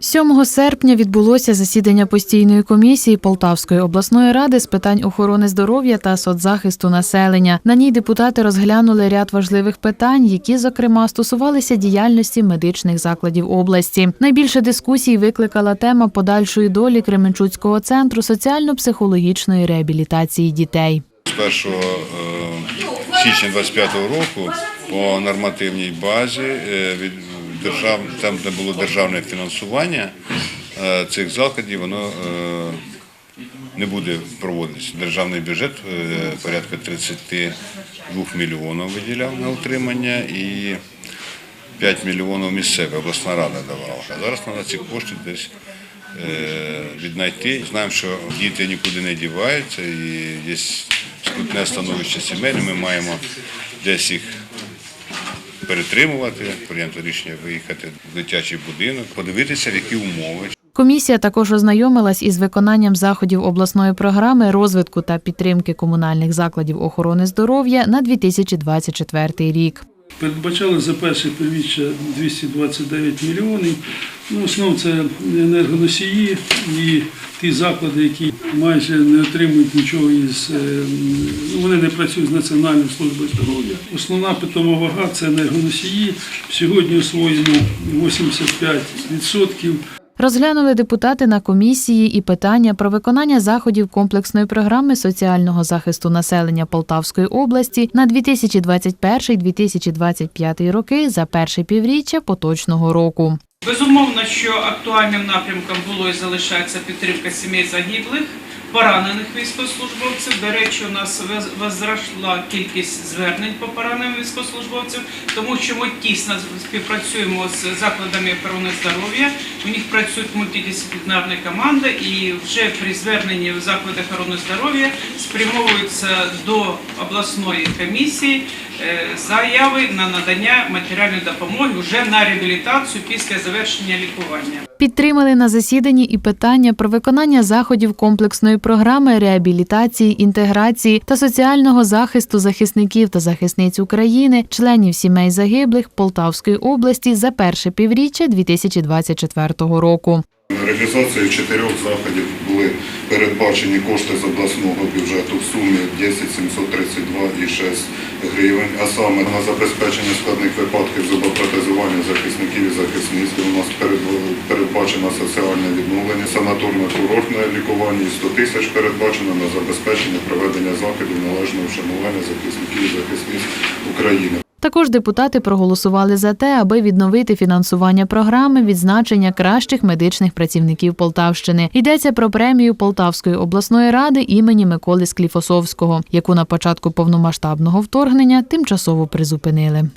7 серпня відбулося засідання постійної комісії Полтавської обласної ради з питань охорони здоров'я та соцзахисту населення. На ній депутати розглянули ряд важливих питань, які, зокрема, стосувалися діяльності медичних закладів області. Найбільше дискусій викликала тема подальшої долі Кременчуцького центру соціально-психологічної реабілітації дітей. З 1 е, січня 25 року по нормативній базі е, від держав, там, де було державне фінансування е, цих закладів, воно е, не буде проводитися. Державний бюджет е, порядка 32 мільйонів виділяв на утримання і 5 мільйонів місцеве, обласна рада давала. А зараз треба ці кошти десь віднайти. Знаємо, що діти нікуди не діваються і є скрутне становище сімей. Ми маємо десь їх перетримувати, прийнято рішення виїхати в дитячий будинок, подивитися, які умови. Комісія також ознайомилась із виконанням заходів обласної програми розвитку та підтримки комунальних закладів охорони здоров'я на 2024 рік. Передбачали за перше півріччя 229 мільйонів. Ну, Основ це енергоносії і ті заклади, які майже не отримують нічого із е, ну, вони не працюють з Національною службою здоров'я. Основна питома вага це енергоносії. Сьогодні освоєно 85%. Розглянули депутати на комісії і питання про виконання заходів комплексної програми соціального захисту населення Полтавської області на 2021-2025 роки за перше півріччя поточного року. Безумовно, що актуальним напрямком було і залишається підтримка сімей загиблих, поранених військовослужбовців. До речі, у нас воз- возросла кількість звернень по пораненим військовослужбовцям, тому що ми тісно співпрацюємо з закладами охорони здоров'я. У них працюють мультидисциплінарні команди, і вже при зверненні в заклади охорони здоров'я спрямовуються до обласної комісії заяви на надання матеріальної допомоги вже на реабілітацію після завершення лікування. Підтримали на засіданні і питання про виконання заходів комплексної програми реабілітації, інтеграції та соціального захисту захисників та захисниць України, членів сімей загиблих Полтавської області за перше півріччя 2024 року. На реалізацію чотирьох заходів були передбачені кошти з обласного бюджету в сумі 10 732,6 гривень, а саме на забезпечення складних випадків зубопротезування захисників і захисниць, у нас передбачено соціальне відновлення, санаторно-курортне лікування і 100 тисяч передбачено на забезпечення проведення заходів належного вшанування захисників і захисниць України. Також депутати проголосували за те, аби відновити фінансування програми відзначення кращих медичних працівників Полтавщини. Йдеться про премію Полтавської обласної ради імені Миколи Скліфосовського, яку на початку повномасштабного вторгнення тимчасово призупинили.